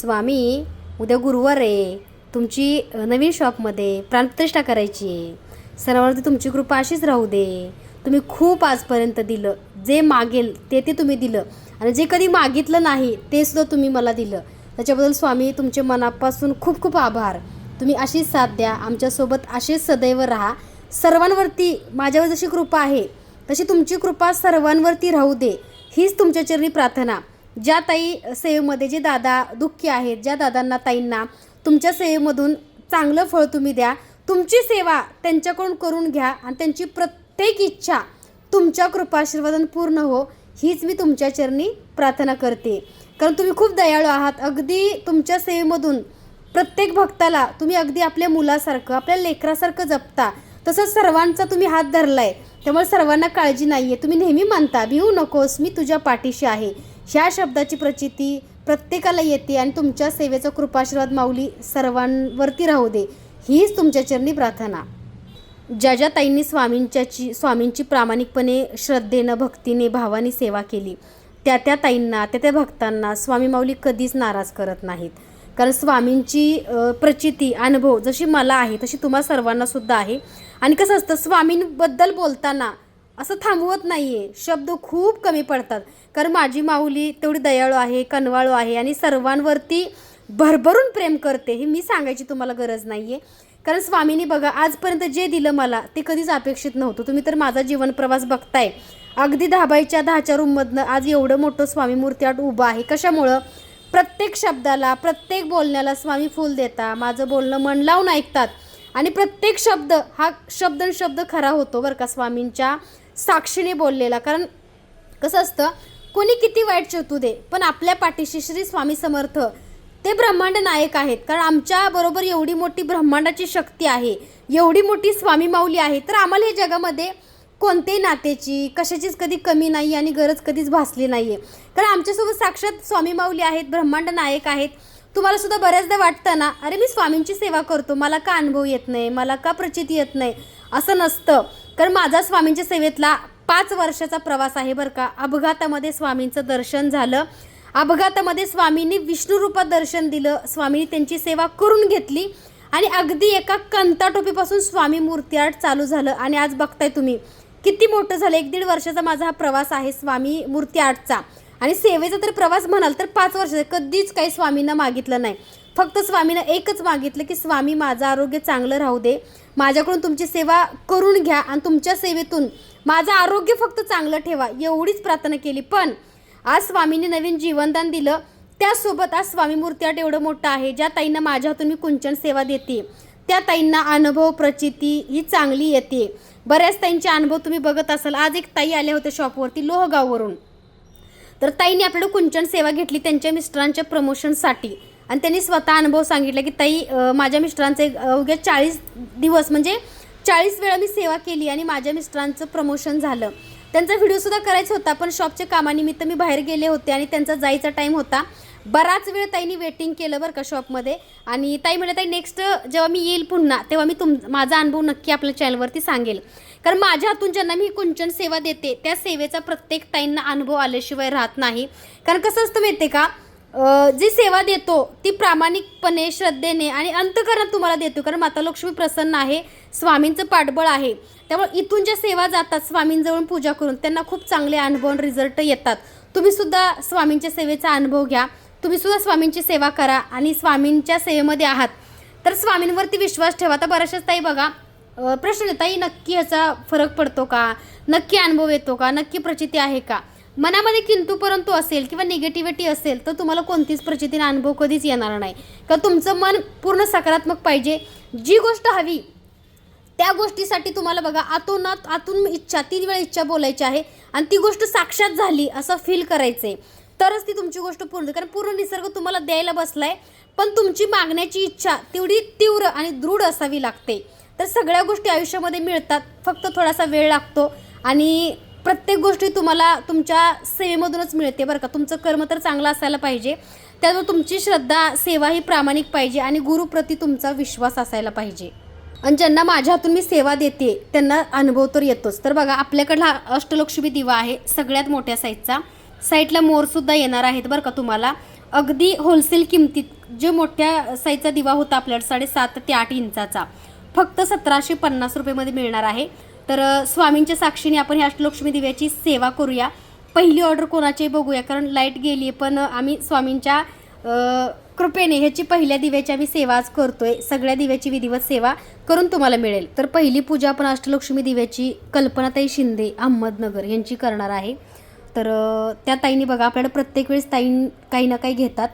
स्वामी उद्या गुरुवार आहे. तुमची नवीन शॉपमध्ये प्राणप्रतिष्ठा करायची आहे. सर्वांवरती तुमची कृपा अशीच राहू दे. तुम्ही खूप आजपर्यंत दिलं. जे मागेल ते ते तुम्ही दिलं. आणि जे कधी मागितलं नाही ते सुद्धा तुम्ही मला दिलं. त्याच्याबद्दल स्वामी तुमचे मनापासून खूप खूप आभार. तुम्ही अशीच साथ द्या. आमच्यासोबत असेच सदैव राहा. सर्वांवरती माझ्यावर जशी कृपा आहे तशी तुमची कृपा सर्वांवरती राहू दे. हीच तुमच्या चरणी प्रार्थना. ज्या ताई सेवेमध्ये जे दादा दुःखी आहेत ज्या दादांना ताईंना तुमच्या सेवेमधून चांगलं फळ तुम्ही द्या तुमची सेवा त्यांच्याकडून करून घ्या आणि त्यांची प्रत्येक इच्छा तुमच्या कृपाशीर्वादन पूर्ण हो हीच मी तुमच्या चरणी प्रार्थना करते. कारण तुम्ही खूप दयाळू आहात. अगदी तुमच्या सेवेमधून प्रत्येक भक्ताला तुम्ही अगदी आपल्या मुलासारखं आपल्या लेकरासारखं जपता. तसंच सर्वांचा तुम्ही हात धरलाय. त्यामुळे सर्वांना काळजी नाही आहे तुम्ही नेहमी मानता भिवू नकोस मी तुझ्या पाठीशी आहे. ह्या शब्दाची प्रचिती प्रत्येकाला येते आणि तुमच्या सेवेचा कृपाशीर्वाद माऊली सर्वांवरती राहू दे. हीच तुमच्या चरणी प्रार्थना. ज्या ज्या ताईंनी स्वामींच्याची स्वामींची प्रामाणिकपणे श्रद्धेनं भक्तीने भावाने सेवा केली. त्या त्या ताईंना त्या त्या भक्तांना स्वामी माऊली कधीच नाराज करत नाहीत. कारण स्वामींची प्रचिती अनुभव जशी मला आहे तशी तुम्हा सर्वांना सुद्धा आहे. आणि कसं असतं स्वामींबद्दल बोलताना असं थांबवत नाही आहे शब्द खूप कमी पडतात. कारण माझी माऊली तेवढी दयाळू आहे कनवाळू आहे आणि सर्वांवरती भरभरून प्रेम करते हे मी सांगायची तुम्हाला गरज नाही आहे कारण स्वामींनी बघा आजपर्यंत जे दिलं मला ते कधीच अपेक्षित नव्हतं. तुम्ही तर माझा जीवन प्रवास बघताय. अगदी दहाबाईच्या दहाच्या रूममधनं आज एवढं मोठं स्वामी मूर्ती आठ उभं आहे. कशामुळं? प्रत्येक शब्दाला प्रत्येक बोलण्याला स्वामी फूल देता माझं बोलणं मन लावून ऐकतात. आणि प्रत्येक शब्द हा शब्द शब्द खरा होतो बरं का स्वामींच्या? साक्षीने बोललेला. कारण कसं असतं कोणी किती वाईट चेतू दे पण आपल्या पाठीशी श्री स्वामी समर्थ ते ब्रह्मांड नायक आहेत. कारण आमच्या बरोबर एवढी मोठी ब्रह्मांडाची शक्ती आहे एवढी मोठी स्वामी माऊली आहे तर आम्हाला हे जगामध्ये कोणत्याही नातेची कशाचीच कधी कमी नाही आणि गरज कधीच भासली नाही आहे कारण आमच्यासोबत साक्षात स्वामी माऊली आहेत ब्रह्मांड नायक आहेत. तुम्हाला सुद्धा बऱ्याचदा वाटतं ना अरे मी स्वामींची सेवा करतो मला का अनुभव येत नाही मला का प्रचिती येत नाही? असं नसतं. कारण माझा स्वामींच्या सेवेतला पाच वर्षाचा प्रवास आहे बरं का. अपघातामध्ये स्वामींचं दर्शन झालं. अपघातामध्ये स्वामींनी विष्णुरूपात दर्शन दिलं. स्वामींनी त्यांची सेवा करून घेतली. आणि अगदी एका कंताटोपीपासून स्वामी मूर्ती आर्ट चालू झालं. आणि आज बघताय तुम्ही किती मोठं झालं. एक दीड वर्षाचा माझा हा प्रवास आहे स्वामी मूर्ती आर्टचा आणि सेवेचा तर प्रवास म्हणाल तर पाच वर्ष कधीच काही स्वामींना मागितलं नाही. फक्त स्वामीनं एकच मागितलं की स्वामी माझं आरोग्य चांगलं राहू दे. माझ्याकडून तुमची सेवा करून घ्या आणि तुमच्या सेवेतून माझं आरोग्य फक्त चांगलं ठेवा. एवढीच प्रार्थना केली. पण आज स्वामींनी नवीन जीवनदान दिलं. त्यासोबत आज स्वामी मूर्तीआट एवढं मोठं आहे. ज्या ताईंना माझ्या हातून मी कुंचन सेवा देते त्या ताईंना अनुभव प्रचिती ही चांगली येते. बऱ्याच ताईंचे अनुभव तुम्ही बघत असाल. आज एक ताई आल्या होत्या शॉपवरती लोहगाववरून. तर ताईने आपल्याला कुंचन सेवा घेतली त्यांच्या मिस्टरांच्या प्रमोशनसाठी आणि त्यांनी स्वतः अनुभव सांगितला की ताई माझ्या मिस्टरांचे एक, अवघ्या चाळीस दिवस म्हणजे चाळीस वेळा मी सेवा केली आणि माझ्या मिस्टरांचं प्रमोशन झालं. त्यांचा व्हिडिओसुद्धा करायचा होता पण शॉपच्या कामानिमित्त मी बाहेर गेले होते आणि त्यांचा जायचा टाईम होता. बराच वेळ ताईंनी वेटिंग केलं बरं का शॉपमध्ये आणि ताई म्हणजे ताई नेक्स्ट जेव्हा मी येईल पुन्हा तेव्हा मी तुम माझा अनुभव नक्की आपल्या चॅनलवरती सांगेल. कारण माझ्या हातून ज्यांना मी कुंचन सेवा देते त्या सेवेचा प्रत्येक ताईंना अनुभव आल्याशिवाय राहत नाही. कारण कसं असतं माहिती का जी सेवा देतो ती प्रामाणिकपणे श्रद्धेने आणि अंतकरण तुम्हाला देतो. कारण माता लक्ष्मी प्रसन्न आहे स्वामींचं पाठबळ आहे. त्यामुळे इथून ज्या सेवा जातात स्वामींजवळून पूजा करून त्यांना खूप चांगले अनुभव आणि रिझल्ट येतात. तुम्ही सुद्धा स्वामींच्या सेवेचा अनुभव घ्या. तुम्ही सुद्धा स्वामींची सेवा करा आणि स्वामींच्या सेवेमध्ये आहात. तर स्वामींवरती विश्वास ठेवा. तर बऱ्याचशाच ताई बघा प्रश्न ताई नक्की ह्याचा फरक पडतो का? नक्की अनुभव येतो का? नक्की प्रचिती आहे का? मनामध्ये किंतु परंतु असेल किंवा निगेटिव्हिटी असेल तर तुम्हाला कोणतीच प्रचितीने अनुभव कधीच येणार नाही. का तुमचं मन पूर्ण सकारात्मक पाहिजे. जी गोष्ट हवी त्या गोष्टीसाठी तुम्हाला बघा आतोनात आतून इच्छा तीन वेळा इच्छा बोलायची आहे आणि ती गोष्ट साक्षात झाली असं फील करायचं आहे तरच ती तुमची गोष्ट पूर्ण होते. कारण पूर्ण निसर्ग तुम्हाला द्यायला बसलाय पण तुमची मागण्याची इच्छा तेवढी तीव्र आणि दृढ असावी लागते. तर सगळ्या गोष्टी आयुष्यामध्ये मिळतात फक्त थोडासा वेळ लागतो आणि प्रत्येक गोष्टी तुम्हाला तुमच्या सेवेमधूनच मिळते बरं का. तुमचं कर्म तर चांगलं असायला पाहिजे त्यामुळे तुमची श्रद्धा सेवा ही प्रामाणिक पाहिजे आणि गुरुप्रती तुमचा विश्वास असायला पाहिजे. आणि ज्यांना माझ्या हातून मी सेवा देते त्यांना अनुभव तर येतोच. तर बघा आपल्याकडला अष्टलक्ष्मी दिवा आहे सगळ्यात मोठ्या साईजचा साईडला मोरसुद्धा येणार आहेत बरं का तुम्हाला. अगदी होलसेल किमतीत जे मोठ्या साईजचा दिवा होता आपल्याला साडेसात ते आठ इंचाचा फक्त सतराशे पन्नास रुपयेमध्ये मिळणार आहे. तर स्वामींच्या साक्षीने आपण ह्या अष्टलक्ष्मी दिव्याची सेवा करूया. पहिली ऑर्डर कोणाची बघूया कारण लाइट गेली आहे पण आम्ही स्वामींच्या कृपेने ह्याची पहिल्या दिव्याची आम्ही सेवा आज करतोय. सगळ्या दिव्याची विधिवत सेवा करून तुम्हाला मिळेल. तर पहिली पूजा आपण अष्टलक्ष्मी दिव्याची कल्पनाताई शिंदे अहमदनगर यांची करणार आहे. तर त्या ताईंनी बघा आपल्याला प्रत्येक वेळेस ताईं काही ना काही घेतात.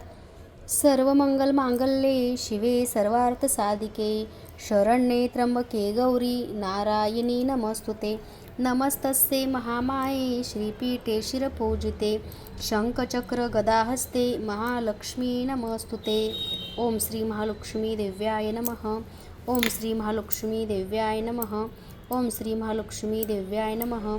सर्व मंगल मांगल्ये शिवे सर्वार्थ साधिके शरण्ये त्र्यंबके गौरी नारायणी नमस्तुते. नमस्तस्ये महामाये श्रीपीठे शिरपूजिते. शंखचक्र गदाहस्ते महालक्ष्मी नमस्तुते. ओम श्री महालक्ष्मी देव्याय नमः. ओम श्री महालक्ष्मी देव्याय नमः. ओम श्री महालक्ष्मी देव्याय नमः.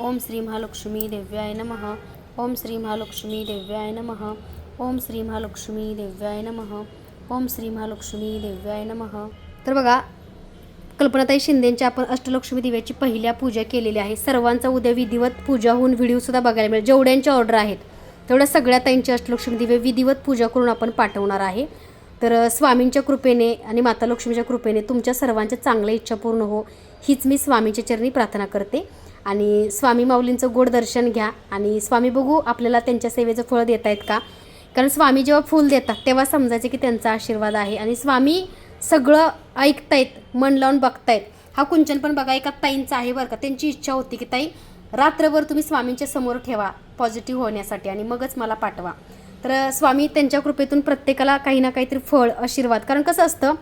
ओम श्री महालक्ष्मी देव्याय नमः। ओम श्री महालक्ष्मी देव्याय नमः। ओम श्री महालक्ष्मी देव्याय नमः। ओम श्री महालक्ष्मी देव्याय नमः। तर बघा कल्पनाताई शिंदेंच्या आपण अष्टलक्ष्मी दिव्याची पहिल्या पूजा केलेली आहे. सर्वांचा उद्या विधिवत पूजा होऊन व्हिडिओसुद्धा बघायला मिळेल. जेवढ्यांच्या ऑर्डर आहेत तेवढ्या सगळ्या ताईंची अष्टलक्ष्मी दिव्य विधिवत पूजा करून आपण पाठवणार आहे. तर स्वामींच्या कृपेने आणि माता लक्ष्मीच्या कृपेने तुमच्या सर्वांच्या चांगल्या इच्छा पूर्ण हो. हीच मी स्वामीच्या चरणी प्रार्थना करते. आणि स्वामी माऊलींचं गोड दर्शन घ्या. आणि स्वामी बघू आपल्याला त्यांच्या सेवेचं फळ देत आहेत का? कारण स्वामी जेव्हा फूल देतात तेव्हा समजायचे की त्यांचा आशीर्वाद आहे. आणि स्वामी सगळं ऐकतायत मन लावून बघतायत. हा कुंचन पण बघा एका ताईंचा आहे बरं का. त्यांची इच्छा होती की ताई रात्रभर तुम्ही स्वामींच्या समोर ठेवा पॉझिटिव्ह होण्यासाठी आणि मगच मला पाठवा. तर स्वामी त्यांच्या कृपेतून प्रत्येकाला काही ना काहीतरी फळ आशीर्वाद. कारण कसं असतं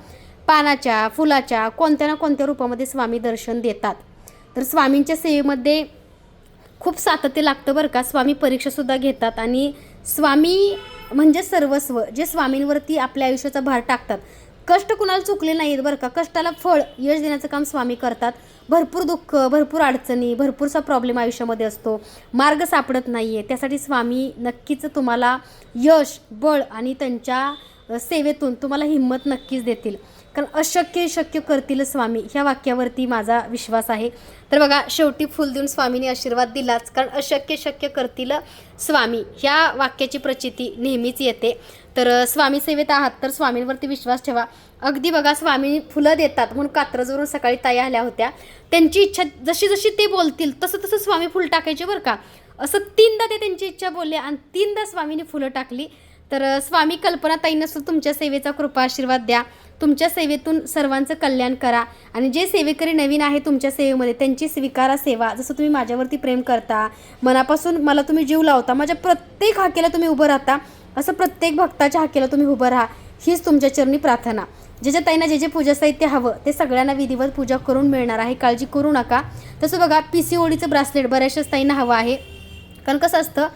पानाच्या फुलाच्या कोणत्या ना कोणत्या रूपामध्ये स्वामी दर्शन देतात. तर स्वामींच्या सेवेमध्ये खूप सातत्य लागतं बरं का. स्वामी परीक्षासुद्धा घेतात आणि स्वामी म्हणजे सर्वस्व जे स्वामींवरती आपल्या आयुष्याचा भार टाकतात. कष्ट कुणाला चुकले नाहीत बरं का. कष्टाला फळ यश देण्याचं काम स्वामी करतात. भरपूर दुःख भरपूर अडचणी भरपूरसा प्रॉब्लेम आयुष्यामध्ये असतो. मार्ग सापडत नाही आहे त्यासाठी स्वामी नक्कीच तुम्हाला यश बळ आणि त्यांच्या सेवेतून तुम्हाला हिंमत नक्कीच देतील. कारण अशक्य शक्य करतील स्वामी. ह्या वाक्यावरती माझा विश्वास आहे. तर बघा शेवटी फुल देऊन स्वामीने आशीर्वाद दिलाच. कारण अशक्य शक्य करतील स्वामी. ह्या वाक्याची प्रचिती नेहमीच येते. तर स्वामी सेवेत आहात तर स्वामींवरती विश्वास ठेवा. अगदी बघा स्वामी फुलं देतात. म्हणून कात्रजवरून सकाळी ताई आल्या होत्या. त्यांची इच्छा जशी जशी ते बोलतील तसं तसं स्वामी फुल टाकायचे बरं का. असं तीनदा ते त्यांची इच्छा बोलले आणि तीनदा स्वामीने फुलं टाकली. तर स्वामी कल्पनाताईंना सुद्धा तुमच्या सेवेचा कृपा आशीर्वाद द्या. तुमच्या सेवेतून सर्वांचं कल्याण करा. आणि जे सेवेकरी नवीन आहे तुमच्या सेवेमध्ये त्यांची स्वीकारा सेवा. जसं तुम्ही माझ्यावरती प्रेम करता मनापासून मला तुम्ही जीव लावता माझ्या प्रत्येक हाकेला तुम्ही उभं राहता असं प्रत्येक भक्ताच्या हाकेला तुम्ही उभं राहा. हीच तुमच्या चरणी प्रार्थना. जे जे ताईंना जे जे पूजा साहित्य हवं ते सगळ्यांना विधिवत पूजा करून मिळणार आहे. काळजी करू नका. तसं बघा पी सी ओडीचं ब्रासलेट बऱ्याचशाच ताईंना हवं आहे. कारण कसं असतं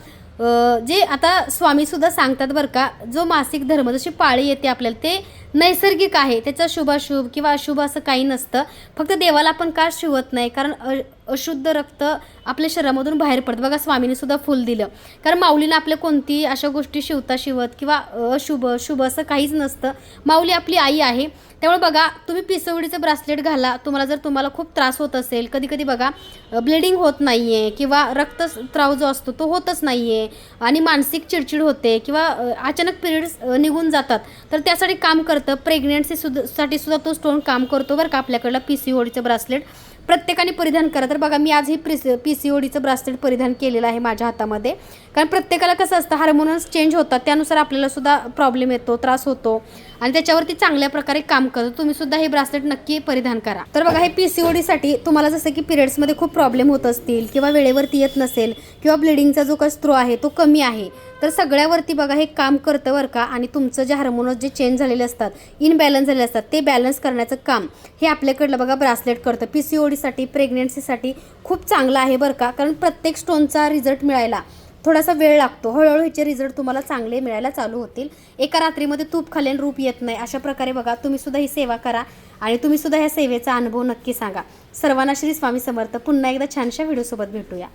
जे आता स्वामीसुद्धा सांगतात बरं का जो मासिक धर्म जशी पाळी येते आपल्याला ते नैसर्गिक आहे. त्याचं शुभाशुभ किंवा अशुभ असं काही नसतं. फक्त देवाला आपण का शिवत नाही. कारण अ अशुद्ध रक्त आपल्या शरीरामधून बाहेर पडतं. बघा स्वामीने सुद्धा फुल दिलं. कारण माऊलीनं आपल्या कोणती अशा गोष्टी शिवता शिवत किंवा अशुभ शुभ असं काहीच नसतं. माऊली आपली आई आहे. त्यामुळे बघा तुम्ही पिसवडीचं ब्रासलेट घाला. तुम्हाला जर तुम्हाला खूप त्रास होत असेल कधी कधी बघा ब्लिडिंग होत नाही आहे किंवा रक्तस्त्राव जो असतो तो होतच नाही आहे आणि मानसिक चिडचिड होते किंवा अचानक पिरियड्स निघून जातात. तर त्यासाठी काम करतं. प्रेग्नेन्सी सुद्धा साठी सुद्धा तो स्टोन काम करतो बरं का आपल्याकडलं पी सी ओडीचं ब्रासलेट प्रत्येकाने परिधान करा. तर बघा मी आजही प्रिस पी सी ओडीचं ब्रासलेट परिधान केलेलं आहे माझ्या हातामध्ये. कारण प्रत्येकाला कसं असतं हार्मोन्स चेंज होतात. त्यानुसार आपल्याला सुद्धा प्रॉब्लेम येतो त्रास होतो. आणि त्याच्यावरती चांगल्या प्रकारे काम करतो तुम्ही सुद्धा हे ब्रासलेट नक्की परिधान करा. तर बघा हे पी सी तुम्हाला जसं की पिरियड्समध्ये खूप प्रॉब्लेम होत असतील किंवा वेळेवरती येत नसेल किंवा ब्लिडिंगचा जो काही स्त्रो आहे तो कमी आहे तर सगळ्यावरती बघा हे काम करतं बरं का. आणि तुमचं जे हार्मोन्स जे चेंज झालेले असतात इनबॅलन्स झालेले असतात ते बॅलन्स करण्याचं काम हे आपल्याकडलं बघा ब्रासलेट करतं. पी सी ओडीसाठी प्रेग्नेन्सीसाठी खूप चांगलं आहे बरं का. कारण प्रत्येक स्टोनचा रिझल्ट मिळायला थोडासा वेळ लागतो. हळूहळू ह्याचे रिझल्ट तुम्हाला चांगले मिळायला चालू होतील. एका रात्रीमध्ये तूप खाल्यान रूप येत नाही. अशा प्रकारे बघा तुम्ही सुद्धा ही सेवा करा आणि तुम्ही सुद्धा ह्या सेवेचा अनुभव नक्की सांगा. सर्वांना श्री स्वामी समर्थ. पुन्हा एकदा छानशा व्हिडिओसोबत भेटूया.